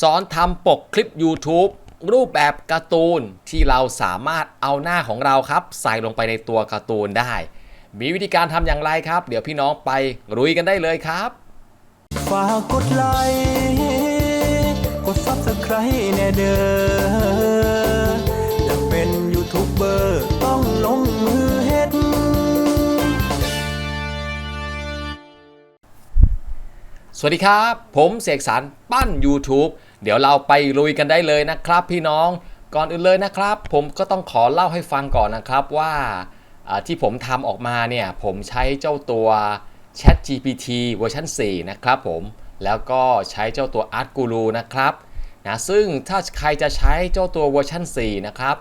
สอนทำปกคลิป YouTube รูปแบบการ์ตูนที่เราสามารถเอาหน้าของเราครับ ใส่ลงไปในตัวการ์ตูนได้ มีวิธีการทำอย่างไรครับ เดี๋ยวพี่น้องไปรุยกันได้เลยครับ ฝากกดไลค์กด Subscribe แน่เด้อ สวัสดีครับ ผมเสกสรรปั้น YouTube เดี๋ยวเราไปลุยกันได้เลยนะครับพี่น้องก่อนอื่นเลยนะครับ ผมก็ต้องขอเล่าให้ฟังก่อนนะครับว่าอ่าที่ผมทำออกมาเนี่ย ผมใช้เจ้าตัว Chat GPT เวอร์ชัน4 นะครับผมแล้วก็ใช้เจ้าตัว Art Guru นะครับนะซึ่งถ้าใครจะใช้เจ้าตัวเวอร์ชัน4 นะครับ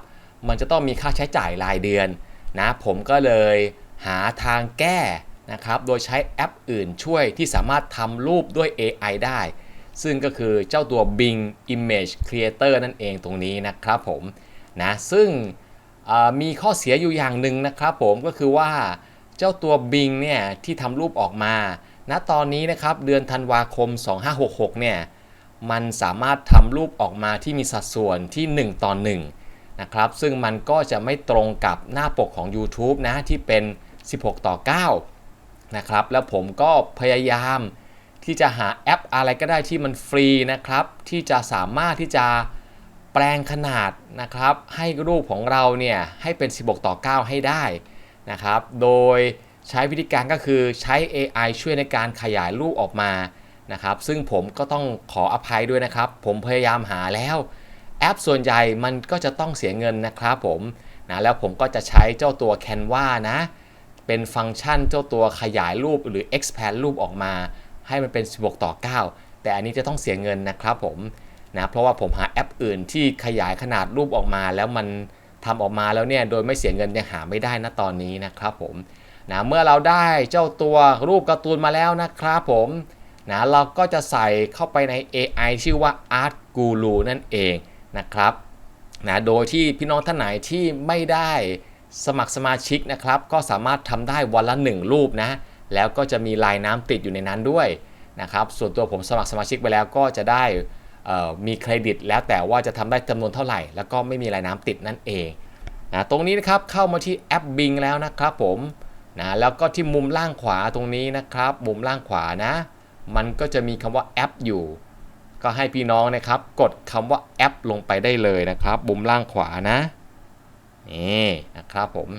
มันจะต้องมีค่าใช้จ่ายรายเดือนนะผมก็เลยหาทางแก้ นะครับ โดยใช้แอปอื่นช่วยที่สามารถทำรูปด้วย AI ได้ ซึ่งก็คือเจ้าตัว Bing Image Creator นั่นเองตรงนี้นะครับผมนะซึ่งมีข้อเสียอยู่อย่างหนึ่งนะครับผมก็คือว่าเจ้าตัว Bing เนี่ยที่ทำรูปออกมาณตอนนี้นะครับเดือนธันวาคม 2566 เนี่ยมันสามารถทำรูปออกมาที่มีสัดส่วนที่ 1 ต่อ 1 นะครับ ซึ่งมันก็จะไม่ตรงกับหน้าปกของ YouTube นะที่เป็น 16 ต่อ 9 นะครับ แล้วผมก็พยายามที่จะหาแอปอะไรก็ได้ที่มันฟรีนะครับ ที่จะสามารถที่จะแปลงขนาดนะครับ ให้รูปของเราเนี่ยให้เป็น 16 ต่อ 9 ให้ได้นะครับ โดยใช้วิธีการก็คือใช้ AI ช่วยในการขยายรูปออกมานะครับ ซึ่งผมก็ต้องขออภัยด้วยนะครับ ผมพยายามหาแล้ว แอปส่วนใหญ่มันก็จะต้องเสียเงินนะครับผมนะแล้วผมก็จะใช้เจ้าตัว Canva นะ เป็นฟังก์ชันเจ้าตัวขยายรูปหรือ expand รูปออกมา ให้มันเป็น 16 ต่อ 9 แต่อันนี้จะต้องเสียเงินนะครับผมนะเพราะว่าผมหาแอปอื่นที่ขยายขนาดรูปออกมา แล้วมันทำออกมาแล้วเนี่ยโดยไม่เสียเงินยังหาไม่ได้นะตอนนี้นะครับผมนะเมื่อเราได้เจ้าตัวรูปการ์ตูนมาแล้วนะครับผมนะเราก็จะใส่เข้าไปใน AI ชื่อว่า Art Guru นั่นเองนะครับนะโดยที่พี่น้องท่านไหนที่ไม่ได้ สมัครสมาชิกนะครับ ก็สามารถทำได้วันละ 1 รูปนะ แล้วก็จะมีลายน้ำติดอยู่ในนั้นด้วยนะครับ ส่วนตัวผมสมัครสมาชิกไปแล้วก็จะได้มีเครดิต แล้วแต่ว่าจะทำได้จำนวนเท่าไหร่ แล้วก็ไม่มีลายน้ำติดนั่นเองนะตรงนี้นะครับเข้ามาที่แอป Bing แล้วนะครับผมนะแล้วก็ที่มุมล่างขวาตรงนี้นะครับ มุมล่างขวานะ มันก็จะมีคำว่าแอปอยู่ ก็ให้พี่น้องนะครับ กดคำว่าแอปลงไปได้เลยนะครับบุมล่างขวานะ นี่นะครับผม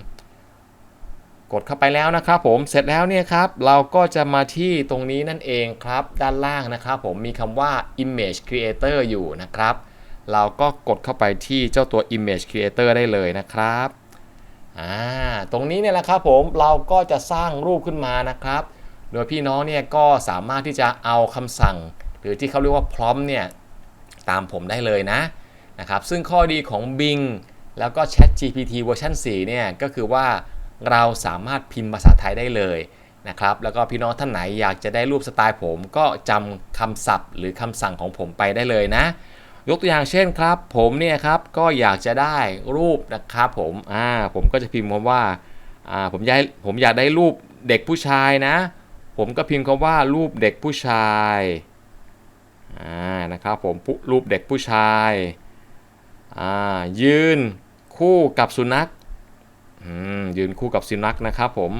กดเข้าไปแล้วนะครับผมเสร็จแล้วเนี่ยครับ เราก็จะมาที่ตรงนี้นั่นเองครับ ด้านล่างนะครับผมมีคำว่า image creator อยู่นะครับ เราก็กดเข้าไปที่เจ้าตัว image creator ได้เลยนะครับอ่าตรงนี้เนี่ยแหละครับผมเราก็จะสร้างรูปขึ้นมานะครับ โดยพี่น้องเนี่ยก็สามารถที่จะเอาคำสั่ง หรือที่เขาเรียกว่าพร้อมเนี่ยตามผมได้เลยนะนะครับ ซึ่งข้อดีของ Bing แล้วก็ Chat GPT เวอร์ชัน4เนี่ยก็คือว่าเราสามารถพิมพ์ภาษาไทยได้เลยนะครับแล้วก็พี่น้องท่านไหนอยากจะได้รูปสไตล์ผมก็จำคำศัพท์ หรือคำสั่งของผมไปได้เลยนะ ยกตัวอย่างเช่นครับ ผมเนี่ยครับก็อยากจะได้รูปนะครับผมอ่าผมก็จะพิมพ์คำว่าอ่าผมอยากผมอยากได้รูปเด็กผู้ชายนะ ผมก็พิมพ์คำว่ารูปเด็กผู้ชายอ่านะครับผมรูปเด็กผู้ชายอ่ายืน คู่กับสุนัขยืนคู่กับสุนัขนะครับผม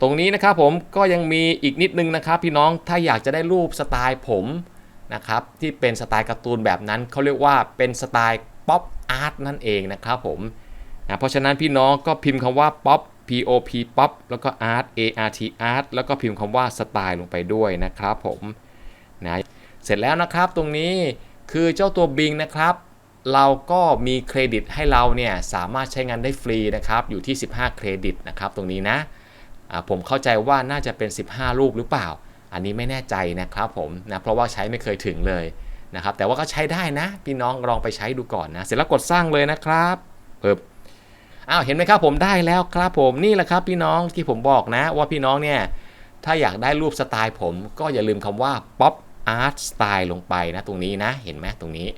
ตรงนี้นะครับผมก็ยังมีอีกนิดนึงนะครับ พี่น้องถ้าอยากจะได้รูปสไตล์ผมนะครับที่เป็นสไตล์การ์ตูนแบบนั้นเขาเรียกว่าเป็นสไตล์ป๊อปอาร์ตนั่นเองนะครับผมนะเพราะฉะนั้นพี่น้องก็พิมพ์คำว่าป๊อป P O P pop แล้วก็ art A R T art แล้วก็พิมพ์คำว่าสไตล์ลงไปด้วยนะครับผมนะเสร็จแล้วนะครับตรงนี้คือเจ้าตัว Bing นะครับ เราก็มีเครดิตให้เราเนี่ยสามารถใช้งานได้ฟรีนะครับอยู่ที่ 15 เครดิตนะครับตรงนี้นะผมเข้าใจว่าน่าจะเป็น 15 รูปหรือเปล่า อันนี้ไม่แน่ใจนะครับผมนะเพราะว่าใช้ไม่เคยถึงเลยนะครับแต่ว่าก็ใช้ได้นะ พี่น้องลองไปใช้ดูก่อนนะเสร็จแล้วกดสร้างเลยนะครับเพิ่มอ้าวเห็นไหมครับผมได้แล้วครับผมนี่แหละครับพี่น้องที่ผมบอกนะว่าพี่น้องเนี่ยถ้าอยากได้รูปสไตล์ผมก็อย่าลืมคำว่า pop art style ลงไปนะตรงนี้นะเห็นไหมตรงนี้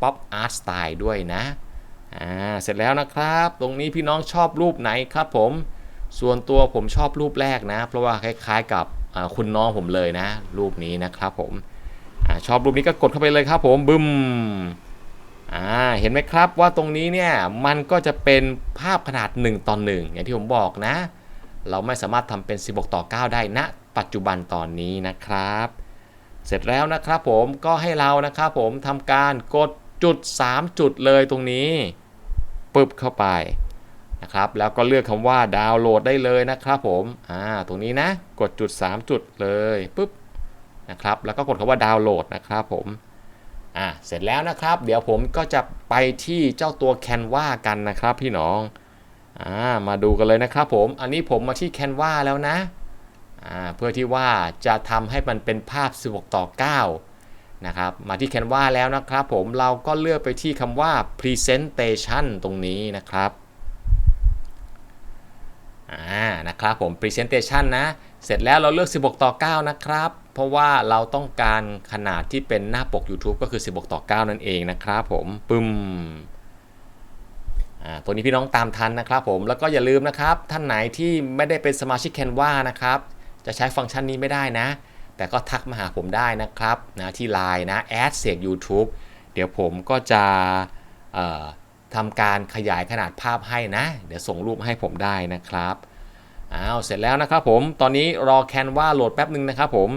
pop art style ด้วยนะอ่าเสร็จแล้วนะครับ ตรงนี้พี่น้องชอบรูปไหนครับผม ส่วนตัวผมชอบรูปแรกนะ เพราะว่าคล้ายๆกับคุณน้องผมเลยนะ รูปนี้นะครับผมอ่าชอบรูปนี้ก็กดเข้าไปเลยครับผมบึมอ่าเห็นไหมครับว่าตรงนี้เนี่ยมันก็จะเป็นภาพขนาด1ต่อ1อย่างที่ผมบอกนะ เราไม่สามารถทำเป็น 16 ต่อ 9 ได้ณปัจจุบันตอนนี้นะครับ เสร็จแล้วนะครับผมก็ให้เรานะครับผมทำการกด จุด 3 จุดเลยตรงนี้ปึ๊บเข้าไปนะครับแล้วก็เลือกคำว่าดาวน์โหลดได้เลยนะครับผมอ่าตรงนี้นะกดจุด 3 จุดเลยปึ๊บนะครับแล้วก็กดคำว่าดาวน์โหลดนะครับผมอ่าเสร็จแล้วนะครับ เดี๋ยวผมก็จะไปที่เจ้าตัว Canva กันนะครับพี่น้องอ่ามาดูกันเลยนะครับผมอันนี้ผมมาที่ Canva แล้วนะอ่าเพื่อที่ว่าจะทำให้มันเป็นภาพ 16 ต่อ 9 นะครับมาที่ Canva แล้วนะครับผมเราก็เลือกไปที่คำว่า Presentation ตรงนี้นะครับอ่านะครับผม Presentation นะ เสร็จแล้วเราเลือก 16 ต่อ 9 นะครับ เพราะว่าเราต้องการขนาดที่เป็นหน้าปก YouTube ก็คือ 16 ต่อ 9 นั่นเองนะครับผมปึ้มอ่าตัวนี้พี่น้องตามทันนะครับผมแล้วก็อย่าลืมนะครับ ท่านไหนที่ไม่ได้เป็นสมาชิก Canva นะครับ จะใช้ฟังก์ชันนี้ไม่ได้นะ แต่ก็ทักมาหาผมได้นะครับนะที่ Line นะแอดเสียง YouTube เดี๋ยวผมก็จะทำการขยายขนาดภาพให้นะ เดี๋ยวส่งรูปมาให้ผมได้นะครับอ้าวเสร็จแล้วนะครับผมตอนนี้รอ Canva โหลดแป๊บหนึ่งนะครับผม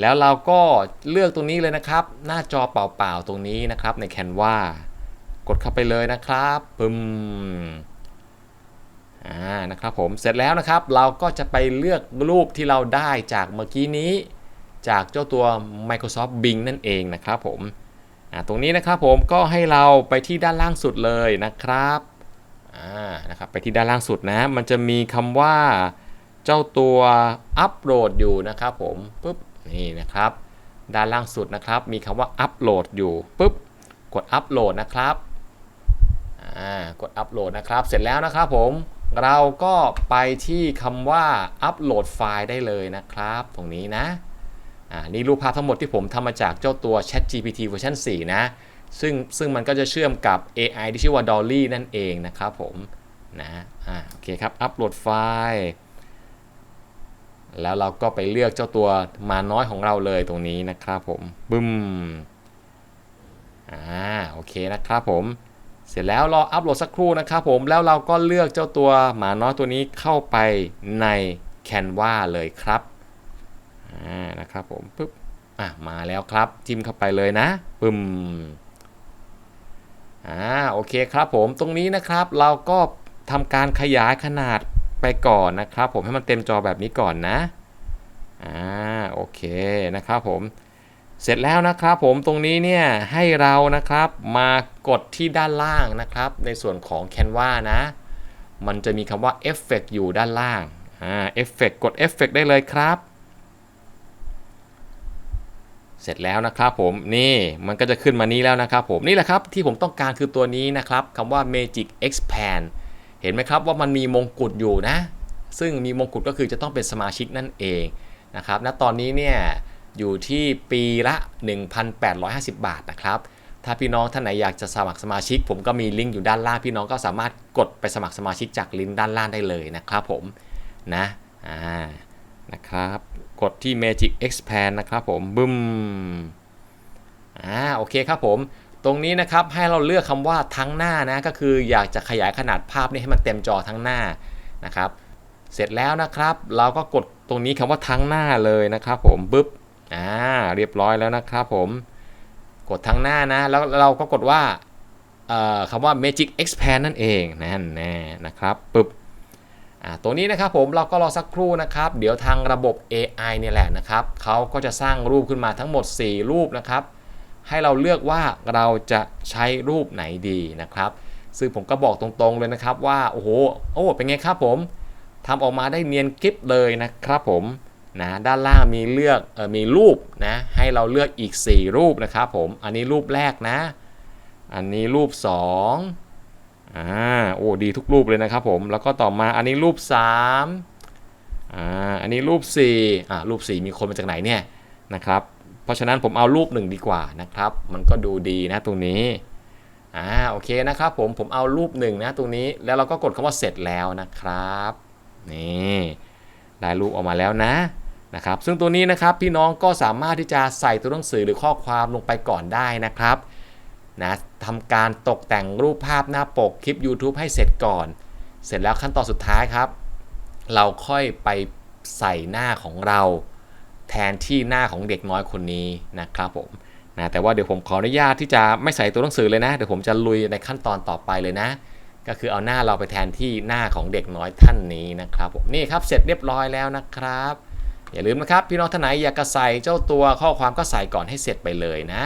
แล้วเราก็เลือกตรงนี้เลยนะครับ หน้าจอเปล่าๆตรงนี้นะครับใน Canva กดเข้าไปเลยนะครับปึ้มอ่านะครับผมเสร็จแล้วนะครับเราก็จะไปเลือกรูปที่เราได้จากเมื่อกี้นี้ จากเจ้าตัว Microsoft Bing นั่นเองนะครับผมตรงนี้นะครับผมก็ให้เราไปที่ด้านล่างสุดเลยนะครับนะครับไปที่ด้านล่างสุดนะ มันจะมีคำว่าเจ้าตัวอัปโหลดอยู่นะครับผมปุ๊บนี่นะครับ ด้านล่างสุดนะครับ มีคำว่าอัปโหลดอยู่ปุ๊บกดอัปโหลดนะครับกดอัปโหลดนะครับ เสร็จแล้วนะครับผมเราก็ไปที่คำว่าอัปโหลดไฟล์ได้เลยนะครับ ตรงนี้นะ อ่านี่รูปภาพทั้งหมดที่ผมทำมาจากเจ้าตัว Chat GPT เวอร์ชัน4 นะ ซึ่งซึ่งมันก็จะเชื่อมกับ AI ที่ชื่อว่า Dolly นั่นเองนะครับผมนะอ่าโอเคครับ อัปโหลดไฟล์ แล้วเราก็ไปเลือกเจ้าตัวมาน้อยของเราเลยตรงนี้นะครับผมบึ้มอ่าโอเคนะครับผมเสร็จแล้วรออัปโหลดสักครู่นะครับผมแล้วเราก็เลือกเจ้าตัวหมาน้อยตัวนี้เข้าไปใน Canva เลยครับ อ่านะครับผมปึ๊บอะมาแล้วครับ จิ้มเข้าไปเลยนะปึ้มอ่าโอเคครับผมตรงนี้นะครับเราก็ทำการขยายขนาดไปก่อนนะครับ ผมให้มันเต็มจอแบบนี้ก่อนนะอ่าโอเคนะครับผมเสร็จแล้วนะครับผมตรงนี้เนี่ยให้เรานะครับมากดที่ด้านล่างนะครับ ในส่วนของ Canva นะ มันจะมีคำว่า Effect อยู่ด้านล่างอ่า Effect กด Effect ได้เลยครับ เสร็จแล้วนะครับผมนี่มันก็จะขึ้นมานี้แล้วนะครับผมนี่แหละครับที่ผมต้องการคือตัวนี้นะครับคำว่า Magic Expand เห็นไหมครับว่ามันมีมงกุฎอยู่นะ ซึ่งมีมงกุฎก็คือจะต้องเป็นสมาชิกนั่นเองนะครับณตอนนี้เนี่ยอยู่ที่ปีละ 1,850 บาทนะครับ ถ้าพี่น้องท่านไหนอยากจะสมัครสมาชิก ผมก็มีลิงก์อยู่ด้านล่างพี่น้องก็สามารถกดไปสมัครสมาชิกจากลิงก์ด้านล่างได้เลยนะครับผมนะอ่า นะครับ กดที่ Magic Expand นะครับผมบึ้มอ่าโอเคครับผม ตรงนี้นะครับให้เราเลือกคำว่าทั้งหน้านะ ก็คืออยากจะขยายขนาดภาพนี่ให้มันเต็มจอทั้งหน้านะครับ เสร็จแล้วนะครับ เราก็กดตรงนี้คำว่าทั้งหน้าเลยนะครับ ผมบึ๊บอ่าเรียบร้อยแล้วนะครับผม กดทั้งหน้านะ แล้วเราก็กดว่าเอ่อคำว่า Magic Expand นั่นเองนั่นแน่นะครับปึ๊บ ตัวนี้นะครับผมเราก็รอสักครู่นะครับ เดี๋ยวทางระบบ AI เนี่ยแหละนะครับเขาก็จะสร้างรูปขึ้นมาทั้งหมด 4 รูปนะครับ ให้เราเลือกว่าเราจะใช้รูปไหนดีนะครับ ซึ่งผมก็บอกตรงๆเลยนะครับว่าโอ้โหโอ้เป็นไงครับผมทำออกมาได้เนียนกริบเลยนะครับผมนะด้านล่างมีเลือกออมีรูปนะให้เราเลือกอีก 4 รูปนะครับผมอันนี้รูปแรกนะ อันนี้รูป 2 อ่าโอ้ดีทุกรูปเลยนะครับผมแล้วก็ต่อมาอันนี้รูป3อ่าอันนี้รูป4อ่ารูป 4 มีคนมาจากไหนเนี่ยนะครับเพราะฉะนั้นผมเอารูปหนึ่งดีกว่านะครับ มันก็ดูดีนะตรงนี้อ่าโอเคนะครับผมผมเอารูปหนึ่งนะตรงนี้แล้วเราก็กดคำว่าเสร็จแล้วนะครับนี่ได้รูปออกมาแล้วนะนะครับซึ่งตัวนี้นะครับพี่น้องก็สามารถที่จะใส่ตัวหนังสือหรือข้อความลงไปก่อนได้นะครับ นะทำการตกแต่งรูปภาพหน้าปกคลิป YouTube ให้เสร็จก่อน เสร็จแล้วขั้นตอนสุดท้ายครับ เราค่อยไปใส่หน้าของเรา แทนที่หน้าของเด็กน้อยคนนี้นะครับผมนะแต่ว่าเดี๋ยวผมขออนุญาตที่จะไม่ใส่ตัวหนังสือเลยนะ เดี๋ยวผมจะลุยในขั้นตอนต่อไปเลยนะ ก็คือเอาหน้าเราไปแทนที่หน้าของเด็กน้อยท่านนี้นะครับผมนี่ครับเสร็จเรียบร้อยแล้วนะครับอย่าลืมนะครับพี่น้องท่านไหนอยากจะใส่เจ้าตัวข้อความก็ใส่ก่อนให้เสร็จไปเลยนะ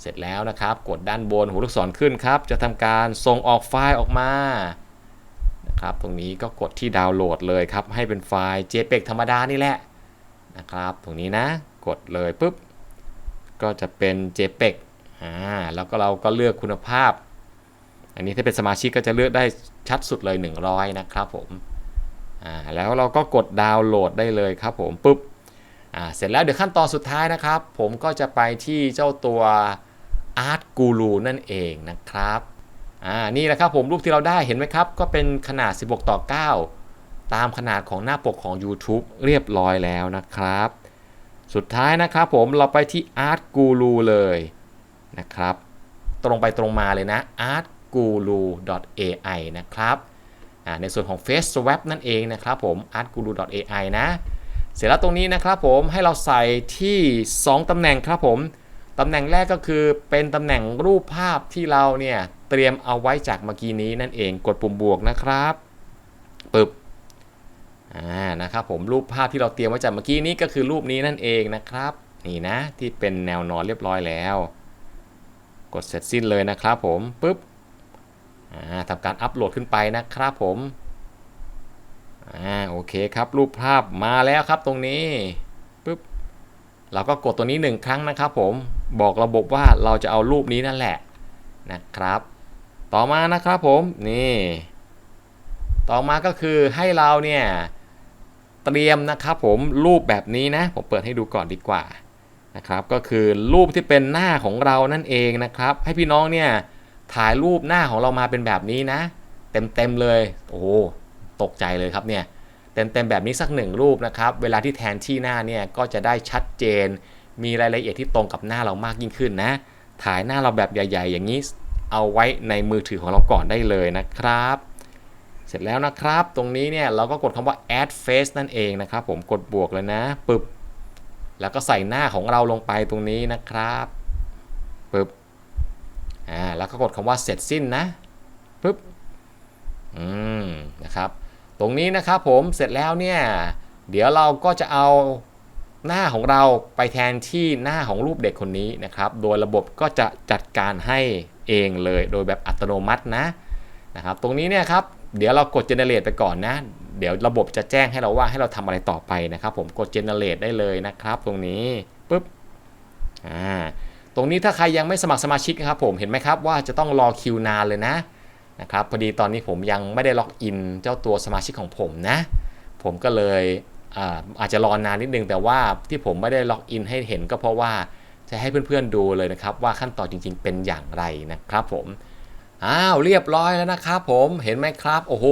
เสร็จแล้วนะครับ กดด้านบนหัวลูกศรขึ้นครับ จะทำการส่งออกไฟล์ออกมานะครับ ตรงนี้ก็กดที่ดาวน์โหลดเลยครับ ให้เป็นไฟล์ JPEG ธรรมดานี่แหละนะครับ ตรงนี้นะ กดเลยปุ๊บ ก็จะเป็น JPEG อ่า แล้วก็เราก็เลือกคุณภาพ อันนี้ถ้าเป็นสมาชิกก็จะเลือกได้ชัดสุดเลย 100 นะครับผมอ่า แล้วเราก็กดดาวน์โหลดได้เลยครับผมปุ๊บ อ่า เสร็จแล้วเดี๋ยวขั้นตอนสุดท้ายนะครับ ผมก็จะไปที่เจ้าตัว Art Guru นั่นเองนะครับอ่านี่แหละครับผมรูปที่เราได้เห็นไหมครับ ก็เป็นขนาด 16 ต่อ 9 ตามขนาดของหน้าปกของ YouTube เรียบร้อยแล้วนะครับ สุดท้ายนะครับผมเราไปที่ Art Guru เลยนะครับ ตรงไปตรงมาเลยนะ artguru.ai นะครับอ่าในส่วนของ Face Swap นั่นเองนะครับผม artguru.ai นะ เสร็จแล้วตรงนี้นะครับผมให้เราใส่ที่ 2ตำแหน่งครับผม ตำแหน่งแรกก็คือเป็นตำแหน่งรูปภาพที่เราเนี่ยเตรียมเอาไว้จากเมื่อกี้นี้นั่นเองกดปุ่มบวกนะครับปึ๊บอ่านะครับผมรูปภาพที่เราเตรียมไว้จากเมื่อกี้นี้ก็คือรูปนี้นั่นเองนะครับ นี่นะที่เป็นแนวนอนเรียบร้อยแล้ว กดเสร็จสิ้นเลยนะครับผมปึ๊บอ่าทำการอัปโหลดขึ้นไปนะครับผมอ่าโอเคครับรูปภาพมาแล้วครับตรงนี้ เราก็กดตัวนี้หนึ่งครั้งนะครับผมบอกระบบว่าเราจะเอารูปนี้นั่นแหละนะครับ ต่อมานะครับผมนี่ต่อมาก็คือให้เราเนี่ยเตรียมนะครับผมรูปแบบนี้นะผมเปิดให้ดูก่อนดีกว่านะครับ ก็คือรูปที่เป็นหน้าของเรานั่นเองนะครับ ให้พี่น้องเนี่ยถ่ายรูปหน้าของเรามาเป็นแบบนี้นะ เต็มเต็มๆเลย โอ้ตกใจเลยครับเนี่ย เต็มๆแบบนี้สักหนึ่งรูปนะครับ เวลาที่แทนที่หน้าเนี่ยก็จะได้ชัดเจน มีรายละเอียดที่ตรงกับหน้าเรามากยิ่งขึ้นนะ ถ่ายหน้าเราแบบใหญ่ ๆ อย่างนี้เอาไว้ในมือถือของเราก่อนได้เลยนะครับ เสร็จแล้วนะครับ ตรงนี้เนี่ยเราก็กดคำว่า add face นั่นเองนะครับ ผมกดบวกเลยนะปึบแล้วก็ใส่หน้าของเราลงไปตรงนี้นะครับปึ๊บ อ่า แล้วก็กดคำว่าเสร็จสิ้นนะปึ๊บ อืม นะครับ ตรงนี้นะครับผมเสร็จแล้วเนี่ยเดี๋ยวเราก็จะเอาหน้าของเราไปแทนที่หน้าของรูปเด็กคนนี้นะครับ โดยระบบก็จะจัดการให้เองเลย โดยแบบอัตโนมัตินะนะครับ ตรงนี้เนี่ยครับเดี๋ยวเรากด generate ไปก่อนนะ เดี๋ยวระบบจะแจ้งให้เราว่าให้เราทำอะไรต่อไปนะครับ ผมกด generate ได้เลยนะครับ ตรงนี้ปุ๊บอ่าตรงนี้ถ้าใครยังไม่สมัครสมาชิกนะครับผมเห็นไหมครับว่าจะต้องรอคิวนานเลยนะ นะครับพอดีตอนนี้ผมยังไม่ได้ล็อกอินเจ้าตัวสมาชิกของผมนะ ผมก็เลยอาอาจจะรอนานนิดนึง แต่ว่าที่ผมไม่ได้ล็อกอินให้เห็นก็เพราะว่าจะให้เพื่อนๆดูเลยนะครับ ว่าขั้นตอนจริงๆเป็นอย่างไรนะครับผมอ้าวเรียบร้อยแล้วนะครับผมเห็นไหมครับโอ้โห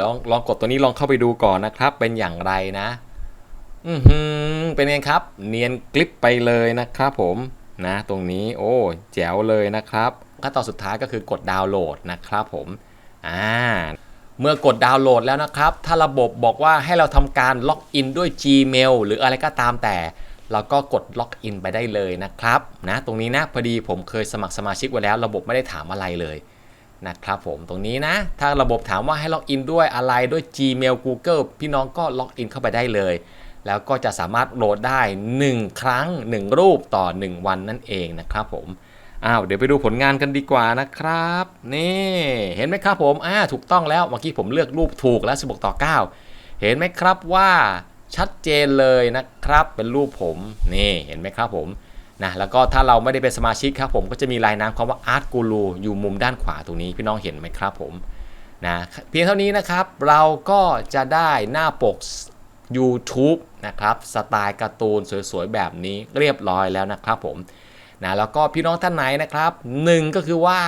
ลองลองกดตัวนี้ลองเข้าไปดูก่อนนะครับ เป็นอย่างไรนะอือหือเป็นไงครับ เนียนกลิปไปเลยนะครับผมนะ ตรงนี้โอ้แจ๋วเลยนะครับขั้นตอนสุดท้ายก็คือกดดาวน์โหลดนะครับผมอ่าเมื่อกดดาวน์โหลดแล้วนะครับ ถ้าระบบบอกว่าให้เราทำการล็อกอินด้วย Gmail หรืออะไรก็ตามแต่ เราก็กดล็อกอินไปได้เลยนะครับนะตรงนี้นะพอดีผมเคยสมัครสมาชิกไว้แล้ว ระบบไม่ได้ถามอะไรเลยนะครับผมตรงนี้นะ ถ้าระบบถามว่าให้ล็อกอินด้วยอะไรด้วย Gmail Google พี่น้องก็ล็อกอินเข้าไปได้เลย แล้วก็จะสามารถโหลดได้ 1 ครั้ง 1 รูปต่อ 1 วันนั่นเองนะครับผม อ้าวเดี๋ยวไปดูผลงานกันดีกว่านะครับ นี่เห็นไหมครับผมอ่าถูกต้องแล้วเมื่อกี้ผมเลือกรูปถูกแล้ว 16 ต่อ 9 เห็นไหมครับว่าชัดเจนเลยนะครับเป็นรูปผมนี่เห็นไหมครับผมนะแล้วก็ถ้าเราไม่ได้เป็นสมาชิกครับผมก็จะมีลายน้ำคำว่า Art Guru อยู่มุมด้านขวาตรงนี้พี่น้องเห็นไหมครับผมนะเพียงเท่านี้นะครับเราก็จะได้หน้าปก YouTube นะครับสไตล์การ์ตูนสวยๆ แบบนี้เรียบร้อยแล้วนะครับผม นะแล้วก็พี่น้องท่านไหนนะครับหนึ่งก็คือว่า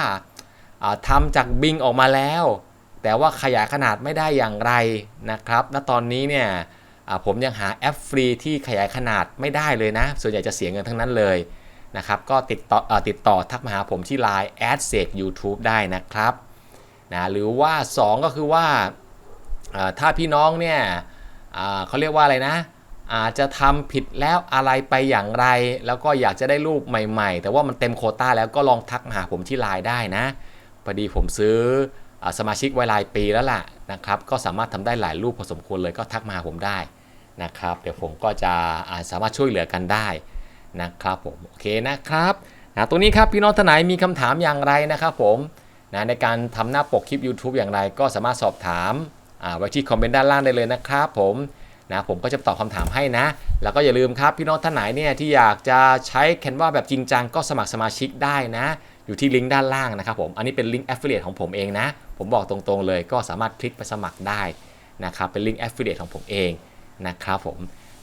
อ่าทำจากบิงออกมาแล้ว แต่ว่าขยายขนาดไม่ได้อย่างไรนะครับณตอนนี้เนี่ยผมยังหาแอปฟรีที่ขยายขนาดไม่ได้เลยนะ ส่วนใหญ่จะเสียเงินทั้งนั้นเลยนะครับก็ติดต่ออติดต่อทักมาหาผมที่ Line แอดเสก YouTube ได้นะครับนะหรือว่า 2 ก็คือว่าถ้าพี่น้องเนี่ยเขาเรียกว่าอะไรนะ อาจจะทำผิดแล้วอะไรไปอย่างไร แล้วก็อยากจะได้รูปใหม่ๆ แต่ว่ามันเต็มโคต้าแล้วก็ลองทักมาหาผมที่ไลน์ได้นะพอดีผมซื้ออสมาชิกไว้รายปีแล้วล่ะนะครับก็สามารถทำได้หลายรูปพอสมควรเลยก็ทักมาหาผมได้นะครับ เดี๋ยวผมก็จะาสามารถช่วยเหลือกันได้นะครับผมโอเคนะครับนะตัวนี้ครับพี่น้องท่านไหนมีคำถามอย่างไรนะครับผมนะในการทำหน้าปกคลิป YouTube อย่างไร ก็สามารถสอบถามาไว้ที่คอมเมนต์ด้านล่างได้เลยนะครับผม นะผมก็จะตอบคำถามให้นะ แล้วก็อย่าลืมครับพี่น้องท่านไหนเนี่ยที่อยากจะใช้ Canva แบบจริงจังก็สมัครสมาชิกได้นะ อยู่ที่ลิงก์ด้านล่างนะครับผมอันนี้เป็นลิงก์ Affiliate ของผมเองนะ ผมบอกตรงๆเลยก็สามารถคลิกไปสมัครได้นะครับเป็นลิงก์ Affiliate ของผมเองนะครับผม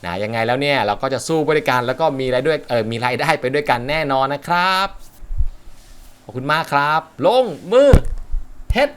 นะยังไงแล้วเนี่ยเราก็จะสู้บริการแล้วก็มีรายด้วยเออมีรายได้ไปด้วยกันแน่นอนนะครับ ขอบคุณมากครับ ลงมือเฮ็ด